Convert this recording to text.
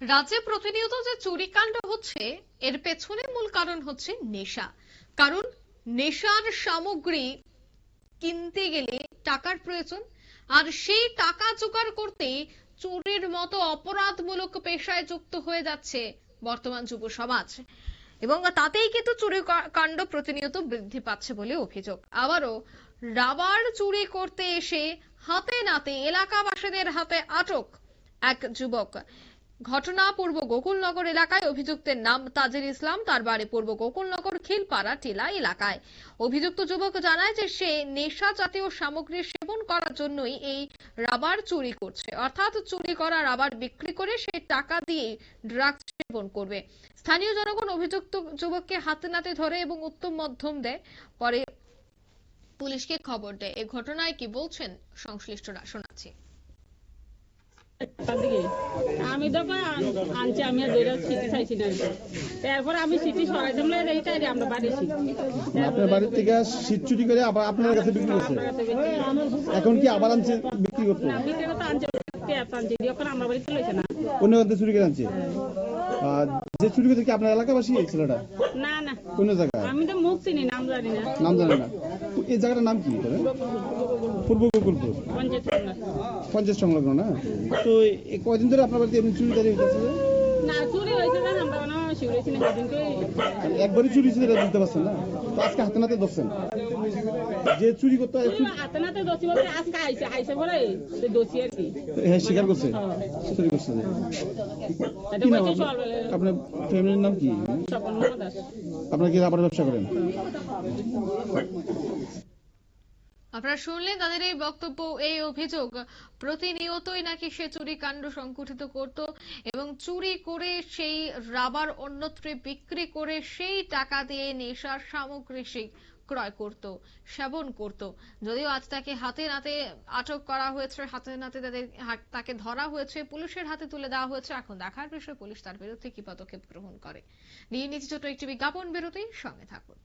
রাজ্যে প্রতিনিয়ত যে চুরিকাণ্ড হচ্ছে, এর পেছনে মূল কারণ হচ্ছে নেশা। কারণ নেশার সামগ্রী কিনতে গেলে টাকার প্রয়োজন, আর সেই টাকা জোগাড় করতে চুরির মতো অপরাধমূলক পেশায় যুক্ত হয়ে যাচ্ছে বর্তমান যুব সমাজ। এবং তাতেই কিন্তু চুরি কাণ্ড প্রতিনিয়ত বৃদ্ধি পাচ্ছে বলে অভিযোগ। আবারও রাবার চুরি করতে এসে হাতে নাতে এলাকাবাসীদের হাতে আটক এক যুবক। ঘটনা পূর্ব গোকুলনগর এলাকায় অভিযুক্তের নাম তাজির ইসলাম। তার বাড়ি পূর্ব গোকুলনগর খিলপাড়া টিলা এলাকায়। অভিযুক্ত যুবক জানায় যে সে নেশা জাতীয় সামগ্রী সেবন করার জন্যই এই রাবার চুরি করছে। অর্থাৎ চুরি করা রাবার বিক্রি করে সে টাকা দিয়ে ড্রাগস সেবন করবে। স্থানীয় জনগণ অভিযুক্ত যুবককে হাতে নাতে ধরে এবং উত্তম মধ্যম দেয়। পরে পুলিশকে খবর দেয়। এ ঘটনায় কি বলছেন সংশ্লিষ্টরা শোনাচ্ছি। আমি তো আন- আনছি আমি আর দুইটা সিটি চাইছি না তারপর আমি সিটি সরাই দিলে এইটাই আমরা বাড়িছি আপনার বাড়ির থেকে সিট চুরি করে আবার আপনার কাছে বিক্রি করছে কাছে এখন কি আবার আনছে বিক্রি করতে বিক্রি করতে আনছে আনছে যখন আমার বাড়িতে লইছে না অন্য কাছে চুরি করে আনছে যে চুরি করতে কি আপনার এলাকাবাসী এই ছেলেটা? না না। কোন জায়গায়? আমি তো মুখ চিনি নাম জানি না। নাম জানি না। এই জায়গাটার নাম কি তবে পূর্ব গোকুলপুর। পঞ্চায়েত সংলগ্ন। না? তো কয়দিন ধরে আপনার বাড়িতে এমনি চুরি দাঁড়িয়ে হইতেছে যে? না চুরি হয়েছে না আমরা কোনো শিউরেছি না সেদিনকে একবারই চুরি ছিল বুঝতে পারছেন না? তো আজকে হাতে নাতে ধরছেন। যে চুরি করতে হয় হাতে নাতে দোষী বলতে আজকে আইসে আইসে সে দোষী আর কি। হ্যাঁ স্বীকার করছে। চুরি করছে। আপনার? ফ্যামিলির নাম কি? আপনার কি রাবার ব্যবসা করেন? আপনারা শুনলেন তাদের এই বক্তব্য, এই অভিযোগ। প্রতিনিয়তই নাকি সে চুরি কাণ্ড সংঘটিত করত এবং চুরি করে সেই রাবার অন্যত্রে বিক্রি করে সেই টাকা দিয়ে নেশার সামগ্রী সে ক্রয় করত, সেবন করত। যদিও আজ তাকে হাতে নাতে আটক করা হয়েছে, হাতে নাতে তাদের তাকে ধরা হয়েছে, পুলিশের হাতে তুলে দেওয়া হয়েছে। এখন দেখার বিষয়, পুলিশ তার বিরুদ্ধে কি পদক্ষেপ গ্রহণ করে? নিয়ে নিচ্ছে ছোট একটি বিজ্ঞাপন বিরতি সঙ্গে থাকুন।